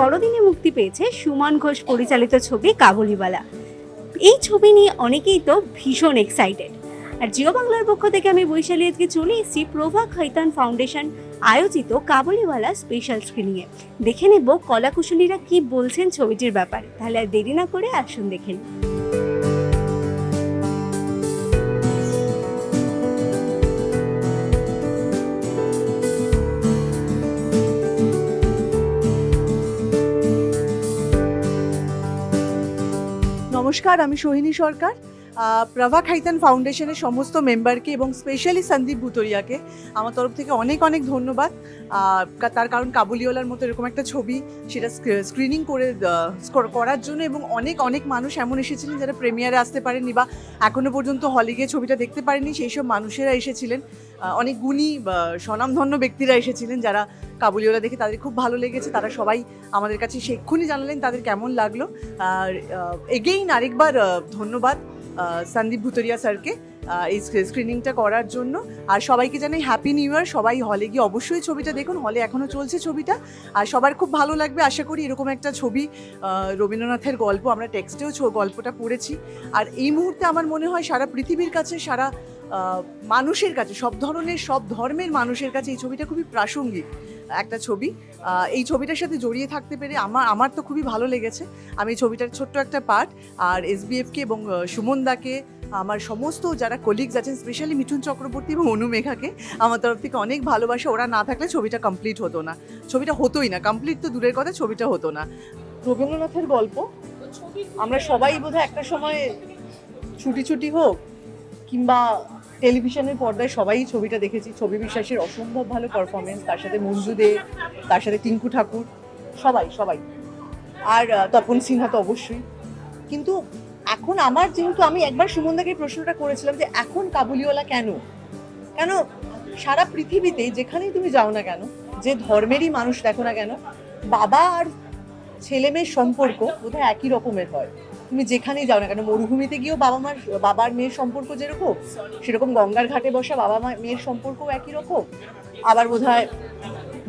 বড়দিনে মুক্তি পেয়েছে সুমন ঘোষ পরিচালিত ছবি কাবুলিওয়ালা। এই ছবি নিয়ে অনেকেই তো ভীষণ এক্সাইটেড আর জিও বাংলার পক্ষ থেকে আমি বৈশালী আজকে চলে এসেছি প্রভা খৈতান ফাউন্ডেশন আয়োজিত কাবুলিওয়ালা স্পেশাল স্ক্রিনিংয়ে দেখে নেব কলাকুশলীরা কি বলছেন ছবিটির ব্যাপারে। তাহলে আর দেরি না করে আসুন দেখে নিই। নমস্কার আমি সোহিনী সরকার। প্রভা খাইতান ফাউন্ডেশনের সমস্ত মেম্বারকে এবং স্পেশালি সন্দীপ ভুতরিয়াকে। আমার তরফ থেকে অনেক অনেক ধন্যবাদ। তার কারণ কাবুলিওয়ালার মতো এরকম একটা ছবি সেটা স্ক্রিনিং করে করার জন্য এবং অনেক অনেক মানুষ এমন এসেছিলেন যারা প্রেমিয়ারে আসতে পারেনি বা এখনও পর্যন্ত হলে গিয়ে ছবিটা দেখতে পারেনি সেই সব মানুষেরা এসেছিলেন। অনেক গুণী স্বনামধন্য ব্যক্তিরা এসেছিলেন যারা কাবুলিওয়ালা দেখে তাদের খুব ভালো লেগেছে। তারা সবাই আমাদের কাছে সে এক্ষুনি জানালেন তাদের কেমন লাগল। আর এগেইন আরেকবার ধন্যবাদ। সন্দীপ ভুতরিয়া স্যারকে এই স্ক্রিনিংটা করার জন্য। আর সবাইকে জানাই হ্যাপি নিউ ইয়ার সবাই হলে গিয়ে অবশ্যই ছবিটা দেখুন। হলে এখনও চলছে ছবিটা। আর সবার খুব ভালো লাগবে। আশা করি এরকম একটা ছবি রবীন্দ্রনাথের গল্প, আমরা টেক্সটেও গল্পটা পড়েছি। আর এই মুহূর্তে আমার মনে হয় সারা পৃথিবীর কাছে, সারা মানুষের কাছে, সব ধরনের, সব ধর্মের মানুষের কাছে এই ছবিটা খুবই প্রাসঙ্গিক। একটা ছবি। এই ছবিটার সাথে জড়িয়ে থাকতে পেরে আমার আমার তো খুবই ভালো লেগেছে। আমি ছবিটার ছোট্ট একটা পার্ট আর এসবিএফকে এবং আহ, সুমন দাকে আমার সমস্ত যারা কলিগস আছেন স্পেশালি মিঠুন চক্রবর্তী এবং অনু মেঘাকে আমার তরফ থেকে অনেক ভালোবাসা। ওরা না থাকলে ছবিটা কমপ্লিট হতো না। ছবিটা হতোই না। কমপ্লিট তো দূরের কথা ছবিটা হতো না। রবীন্দ্রনাথের গল্প? আমরা সবাই বোধহয় একটা সময় ছুটি ছুটি হোক কিংবা টেলিভিশনের পর্দায় সবাই ছবিটা দেখেছি। ছবি বিশ্বাসের অসম্ভব ভালো পারফরমেন্স তার সাথে মঞ্জু দে, তার সাথে টিঙ্কু ঠাকুর, সবাই সবাই। আর তপন সিনহা তো অবশ্যই। কিন্তু এখন আমার যেহেতু আমি একবার সুমনদাকে প্রশ্নটা করেছিলাম যে এখন কাবুলিওয়ালা কেন? কেন সারা পৃথিবীতে যেখানেই তুমি যাও না কেন, যে ধর্মেরই মানুষ দেখো না কেন, বাবা আর ছেলে মেয়ের সম্পর্ক বোধহয় একই রকমের হয়। তুমি যেখানেই যাও না কেন, মরুভূমিতে গিয়েও বাবা মার, বাবার মেয়ের সম্পর্ক যেরকম, সেরকম গঙ্গার ঘাটে বসা বাবা মা মেয়ের সম্পর্কও একই রকম। আবার বোধহয়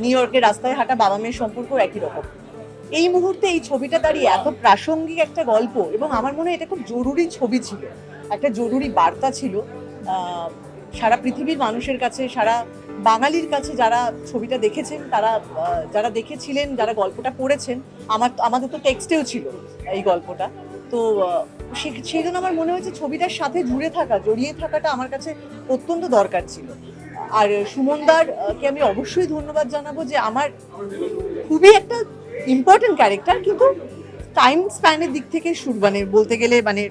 নিউ ইয়র্কের রাস্তায় হাঁটা বাবা মেয়ের সম্পর্কও একই রকম। এই মুহূর্তে এই ছবিটা দাঁড়িয়ে এত প্রাসঙ্গিক একটা গল্প এবং আমার মনে হয় এটা খুব জরুরি ছবি ছিল। একটা জরুরি বার্তা ছিল। সারা পৃথিবীর মানুষের কাছে, সারা বাঙালির কাছে যারা ছবিটা দেখেছেন, তারা যারা দেখেছিলেন, যারা গল্পটা পড়েছেন, আমার আমাদের তো টেক্সটেও ছিল এই গল্পটা। তো সেই জন্য আমার মনে হয়েছে ছবিটার সাথে জুড়ে থাকা জড়িয়ে থাকাটা আমার কাছে অত্যন্ত দরকার ছিল। আর সুমনদার আহ, কে আমি অবশ্যই ধন্যবাদ জানাব যে আমার খুবই একটা ইম্পর্টেন্ট ক্যারেক্টার কিন্তু টাইম স্প্যানের দিক থেকে শুরু মানে বলতে গেলে মানে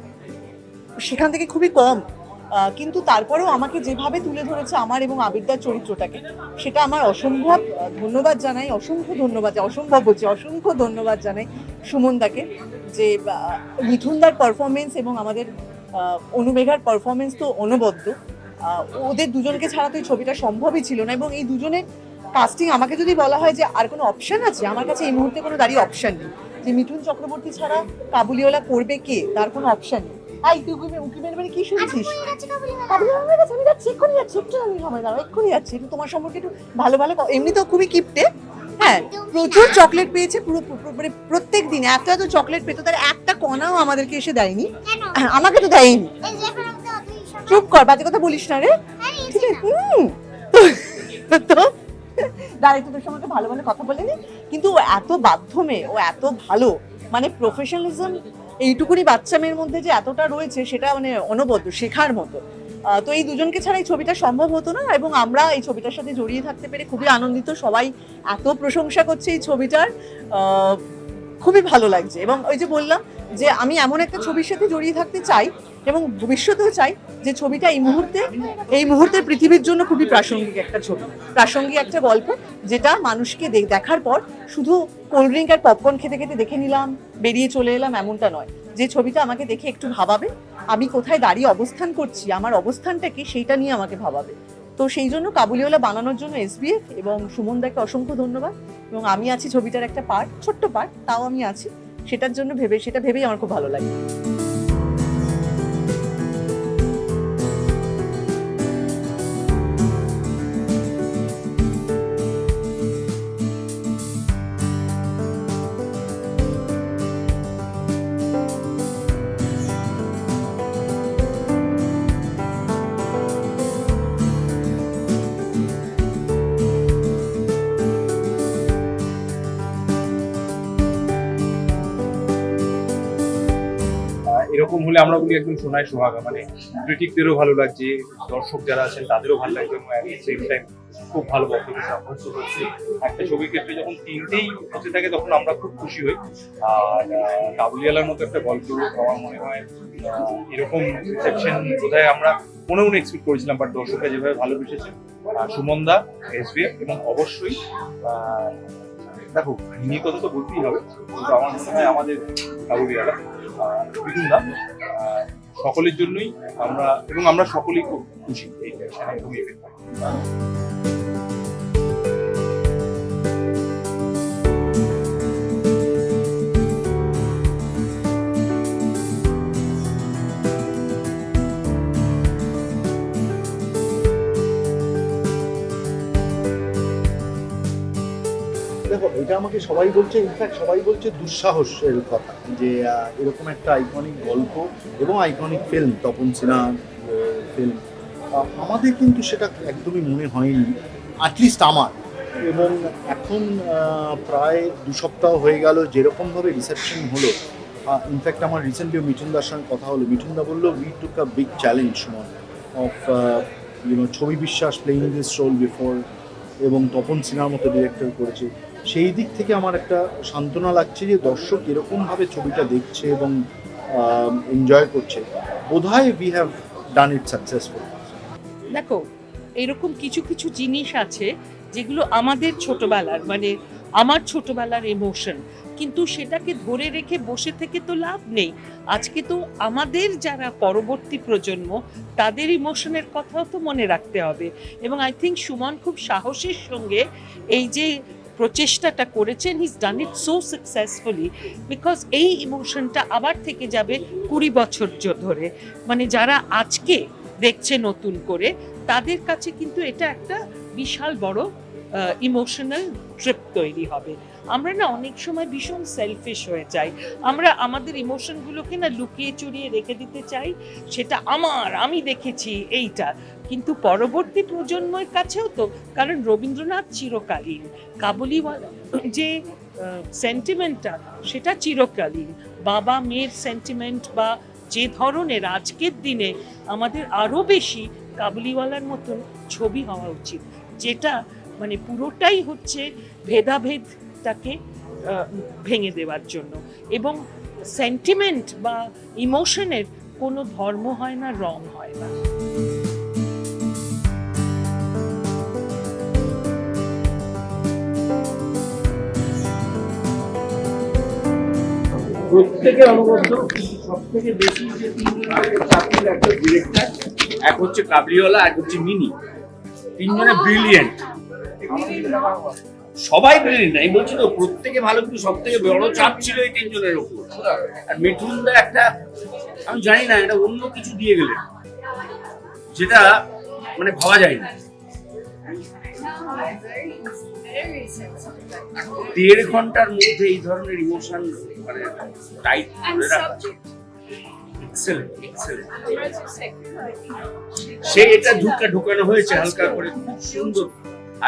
সেখান থেকে খুবই কম। কিন্তু তারপরেও আমাকে যেভাবে তুলে ধরেছে আমার এবং আবিদ্যার চরিত্রটাকে সেটা আমার অসম্ভব ধন্যবাদ জানাই অসংখ্য ধন্যবাদ অসম্ভব হচ্ছে অসংখ্য ধন্যবাদ জানাই সুমনদাকে যে আহ, মিঠুনদার পারফরমেন্স এবং আমাদের অনুমেঘার পারফরমেন্স তো অনবদ্য। ওদের দুজনকে ছাড়া তো এই ছবিটা সম্ভবই ছিল না এবং এই দুজনের কাস্টিং আমাকে যদি বলা হয় যে আর কোনো অপশান আছে? আমার কাছে এই মুহূর্তে কোনো দাঁড়িয়ে অপশান নেই। যে মিঠুন চক্রবর্তী ছাড়া কাবুলিওয়ালা করবে কে? তার কোনো অপশান নেই। আই তুই উকি উকি মেরে মেরে কি শুনছিস? কাবুলিওয়ালা হয়ে গেছে, আমি যাচ্ছি এক্ষুনি যাচ্ছি একটু আমি সময় দাঁড়াও এক্ষুনি যাচ্ছি একটু তোমার সম্পর্কে একটু ভালো ভালো ক- এমনি তো খুবই কিপটে হ্যাঁ প্রচুর চকলেট পেয়েছে পুরো পুরো- মানে প্রত্যেক দিন এত এত চকলেট পেতো তার একটা কণাও আমাদেরকে এসে দেয়নি। হ্যাঁ, আমাকে তো দেয়নি। এই চুপ কর বাজে কথা বলিস না রে। হারিয়েছে ঠিক আছে হুম। তো দাঁড়িয়ে তোদের সঙ্গে ভালো ভালো কথা বলে নি। কিন্তু ও এত বাধ্য মেয়ে ও এত ভালো মানে প্রফেশনালিজম এইটুকুনি বাচ্চা মেয়ের মধ্যে যে এতটা রয়েছে, সেটা মানে অনবদ্য, শেখার মতো। তো এই দুজনকে ছাড়া এই ছবিটা সম্ভব হতো না এবং আমরা এই ছবিটার সাথে জড়িয়ে থাকতে পেরে খুবই আনন্দিত। সবাই এত প্রশংসা করছে এই ছবিটার। খুবই ভালো লাগছে এবং ওই যে বললাম যে আমি এমন একটা ছবির সাথে জড়িয়ে থাকতে চাই এবং ভবিষ্যতেও চাই যে ছবিটা এই মুহূর্তে এই মুহূর্তে পৃথিবীর জন্য খুবই প্রাসঙ্গিক একটা ছবি। প্রাসঙ্গিক একটা গল্প যেটা মানুষকে দেখার পর শুধু কোল্ড ড্রিঙ্ক আর পপকর্ন খেতে খেতে দেখে নিলাম, বেরিয়ে চলে এলাম এমনটা নয়। যে ছবিটা আমাকে দেখে একটু ভাবাবে, আমি কোথায় দাঁড়িয়ে অবস্থান করছি, আমার অবস্থানটা কি সেইটা নিয়ে আমাকে ভাবাবে। তো সেই জন্য কাবুলিওয়ালা বানানোর জন্য এসবিএফ এবং সুমনদাকে অসংখ্য ধন্যবাদ। এবং আমি আছি ছবিটার একটা পার্ট ছোট্ট পার্ট তাও আমি আছি। সেটার জন্য ভেবে সেটা ভেবেই আমার খুব ভালো লাগে। এরকম হলে আমরা বলি একদম সোনায় সোহাগা। মানে ক্রিটিকদেরও ভালো লাগছে দর্শক যারা আছেন তাদেরও ভালো লাগছে এবং সেম টাইম খুব ভালো বক্তব্য সাব্যস্ত হচ্ছে একটা ছবির ক্ষেত্রে যখন তিনটেই হতে থাকে তখন আমরা খুব খুশি হই। আর আহ, কাবুলিওয়ালার মতো একটা গল্প আমার মনে হয় এরকম রিসেপশন বোধহয় আমরা মনে মনে এক্সপেক্ট করেছিলাম বাট দর্শকরা যেভাবে ভালোবেসেছে সুমনদা এসবিএফ এবং অবশ্যই দেখো নিয়ে কথা তো বলতেই হবে কিন্তু আমার মনে হয় আমাদের কাবুলিওয়ালা সকলের জন্যই আমরা এবং আমরা সকলেই খুব খুশি এই ব্যবসায় এবং আমাকে সবাই বলছে ইনফ্যাক্ট সবাই বলছে দুঃসাহসের কথা, যে এরকম একটা আইকনিক গল্প এবং আইকনিক ফিল্ম তপন সিনহার ফিল্ম আমাদের কিন্তু সেটা একদমই মনে হয়নি অ্যাটলিস্ট আমার। এবং এখন প্রায় দু সপ্তাহ হয়ে গেল, যেরকমভাবে রিসেপশন হলো ইনফ্যাক্ট আমার রিসেন্টলি মিঠুনদার সঙ্গে কথা হলো। মিঠুনদা বলল we took a big challenge Suman of you know Chhabi Biswas playing this role before এবং তপন সিনহার মতো ডিরেক্টর করেছে। সেই দিক থেকে আমার একটা সান্ত্বনা লাগছে যে দর্শক এরকমভাবে ছবিটা দেখছে এবং এনজয় করছে। বোধহয় we have done it successful দেখো, এরকম কিছু কিছু জিনিস আছে যেগুলো আমাদের ছোটবেলার মানে আমার ছোটবেলার ইমোশন কিন্তু সেটাকে ধরে রেখে বসে থেকে তো লাভ নেই। আজকে তো আমাদের যারা পরবর্তী প্রজন্ম, তাদের ইমোশনের কথাও তো মনে রাখতে হবে। এবং আই থিঙ্ক সুমন খুব সাহসের সঙ্গে এই যে প্রচেষ্টাটা করেছেন his done it so successfully because এই ইমোশনটা আবার থেকে যাবে কুড়ি বছর ধরে। মানে যারা আজকে দেখছে নতুন করে, তাদের কাছে কিন্তু এটা একটা বিশাল বড় ইমোশনাল ট্রিপ তৈরি হবে। আমরা না অনেক সময় ভীষণ সেলফিশ হয়ে যাই। আমরা আমাদের ইমোশনগুলোকে না লুকিয়ে চুরিয়ে রেখে দিতে চাই, সেটা আমার, আমি দেখেছি এইটা। কিন্তু পরবর্তী প্রজন্মের কাছেও তো, কারণ রবীন্দ্রনাথ চিরকালীন। কাবুলিওয়ালা যে সেন্টিমেন্টটা সেটা চিরকালীন। বাবা মেয়ের সেন্টিমেন্ট বা যে ধরনের আজকের দিনে আমাদের আরও বেশি কাবুলিওয়ালার মতন ছবি হওয়া উচিত। যেটা মানে পুরোটাই হচ্ছে ভেদাভেদটাকে আহ, ভেঙে দেওয়ার জন্য। এবং সেন্টিমেন্ট বা ইমোশনের কোনো ধর্ম হয় না রং হয় না। প্রত্যেকে অনবদ্য সব থেকে বেশি যে চাকরির একটা ডিরেক্টর এক হচ্ছে কাবরিওয়ালা এক হচ্ছে মিনি। তিনজনে ব্রিলিয়েন্ট সবাই ব্রিলিয়েন্ট আমি বলছি তো, প্রত্যেকে ভালো, কিন্তু সব থেকে বড় চাপ ছিল এই তিনজনের উপর আর মিঠুনদা একটা, আমি জানি না, এটা অন্য কিছু দিয়ে গেলেন। যেটা মানে ভাবা যায় না। দেড় ঘণ্টার মধ্যে এই ধরনের ইমোশন মানে টাইট ধরে. সে এটা ঢুকা, ঢুকানো হয়েছে হালকা করে, খুব সুন্দর।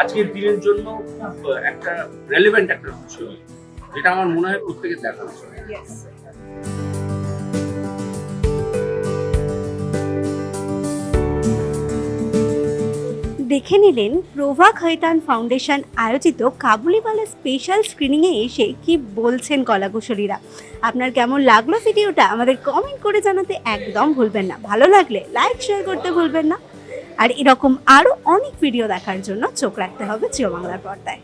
আজকের দিনের জন্য খুব একটা রেলেভেন্ট একটা বিষয় যেটা আমার মনে হয় প্রত্যেকের দেখা উচিত দেখে নিলেন প্রভা খৈতান ফাউন্ডেশন আয়োজিত কাবুলিওয়ালা স্পেশাল স্ক্রিনিংয়ে এসে কি বলছেন কলাকুশলীরা। আপনার কেমন লাগল ভিডিওটা আমাদের কমেন্ট করে জানাতে একদম ভুলবেন না। ভালো লাগলে লাইক শেয়ার করতে ভুলবেন না। আর এরকম আরও অনেক ভিডিও দেখার জন্য চোখ রাখতে হবে জিও বাংলার পর্দায়।